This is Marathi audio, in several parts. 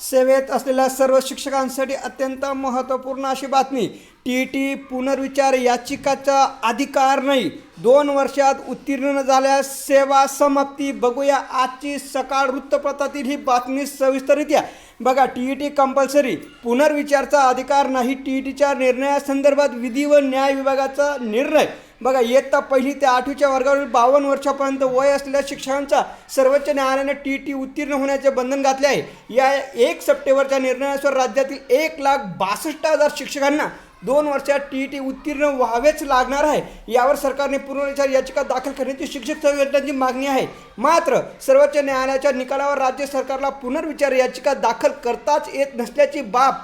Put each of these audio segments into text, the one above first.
सेवेत असलेल्या सर्व शिक्षकांसाठी अत्यंत महत्त्वपूर्ण अशी बातमी टी ई टी पुनर्विचार याचिकाचा अधिकार नाही. दोन वर्षात उत्तीर्ण झाल्यास सेवा समाप्ती बघूया. आजची सकाळ वृत्तपत्रातील ही बातमी सविस्तरित्या बघा टी ई टी कंपल्सरी पुनर्विचारचा अधिकार नाही. टी ई टीच्या निर्णयासंदर्भात विधी व न्याय विभागाचा निर्णय. बघा इयत्ता पहिली ते आठवीच्या वर्गावरील बावन्न वर्षापर्यंत वय असलेल्या शिक्षकांचा सर्वोच्च न्यायालयाने टी टी उत्तीर्ण होण्याचे बंधन घातले आहे. या एक सप्टेंबरच्या निर्णयानुसार राज्यातील एक लाख बासष्ट हजार शिक्षकांना दोन वर्षात टी ई टी उत्तीर्ण व्हावेच लागणार आहे. यावर सरकारने पुनर्विचार याचिका दाखल करण्याची शिक्षक संघटनांची मागणी आहे. मात्र सर्वोच्च न्यायालयाच्या निकालावर राज्य सरकारला पुनर्विचार याचिका दाखल करताच येत नसल्याची बाब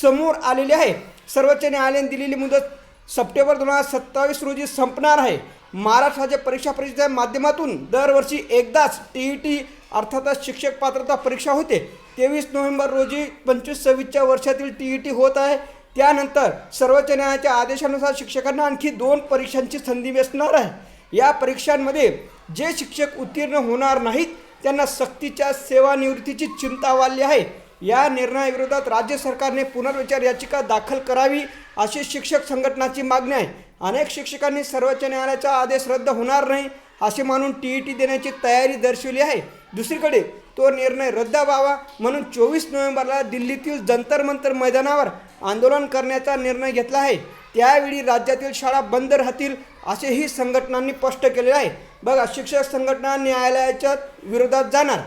समोर आलेली आहे. सर्वोच्च न्यायालयाने दिलेली मुदत सप्टेंबर दोन हजार सत्तावीस रोजी संपणार आहे. महाराष्ट्र राज्य परीक्षा परिषदेच्या माध्यमातून दरवर्षी एकदाच टी ई टी अर्थातच शिक्षक पात्रता परीक्षा होते. तेवीस नोव्हेंबर रोजी पंचवीस सव्वीसच्या वर्षातील टी ई टी होत आहे. त्यानंतर सर्वोच्च न्यायालयाच्या आदेशानुसार शिक्षकांना आणखी दोन परीक्षांची संधी मिळणार आहे. या परीक्षांमध्ये जे शिक्षक उत्तीर्ण होणार नाहीत त्यांना सक्तीच्या सेवानिवृत्तीची चिंता वाढली आहे. या निर्णयाविरोधात राज्य सरकारने पुनर्विचार याचिका दाखल करावी अशी शिक्षक संघटनाची मागणी आहे. अनेक शिक्षकांनी सर्वोच्च न्यायालयाचा आदेश रद्द होणार नाही असे मानून टी ई टी देण्याची तयारी दर्शवली आहे. दुसरीकडे तो निर्णय रद्द व्हावा म्हणून चोवीस नोव्हेंबरला दिल्लीतील जंतर मंतर मैदानावर आंदोलन करण्याचा निर्णय घेतला आहे. त्यावेळी राज्यातील शाळा बंद राहतील असेही संघटनांनी स्पष्ट केले आहे. बघा शिक्षक संघटना न्यायालयाच्या विरोधात जाणार.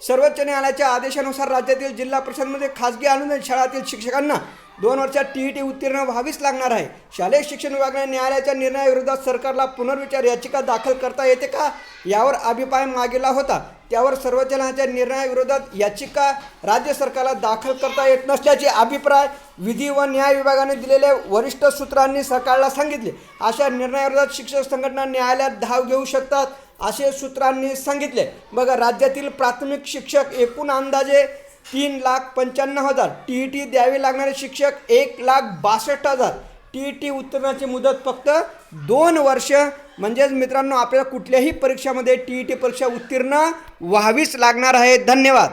सर्वोच्च न्यायालयाच्या आदेशानुसार राज्यातील जिल्हा परिषदमध्ये खासगी अनुदान शाळातील शिक्षकांना दोन वर्षात टी ई टी उत्तीर्ण व्हावीच लागणार आहे. शालेय शिक्षण विभागाने न्यायालयाच्या निर्णयाविरोधात सरकारला पुनर्विचार याचिका दाखल करता येते का? यावर अभिप्राय मागेला होता. त्यावर सर्वोच्च न्यायालयाच्या निर्णयाविरोधात याचिका राज्य सरकारला दाखल करता येत नसल्याचे अभिप्राय विधी व न्याय विभागाने दिलेल्या वरिष्ठ सूत्रांनी सरकारला सांगितले. अशा निर्णयाविरोधात शिक्षक संघटना न्यायालयात धाव घेऊ शकतात. असे सूत्रांनी सांगितले. बघा राज्यातील प्राथमिक शिक्षक एकूण अंदाजे तीन लाख पंच्याण्णव हजार. टी ई टी द्यावे लागणारे शिक्षक एक लाख बासष्ट हजार. टी ई टी उत्तीर्णाची मुदत फक्त दोन वर्ष. म्हणजेच मित्रांनो आपल्याला कुठल्याही परीक्षामध्ये टी ई टी परीक्षा उत्तीर्ण व्हावीच लागणार आहे. धन्यवाद.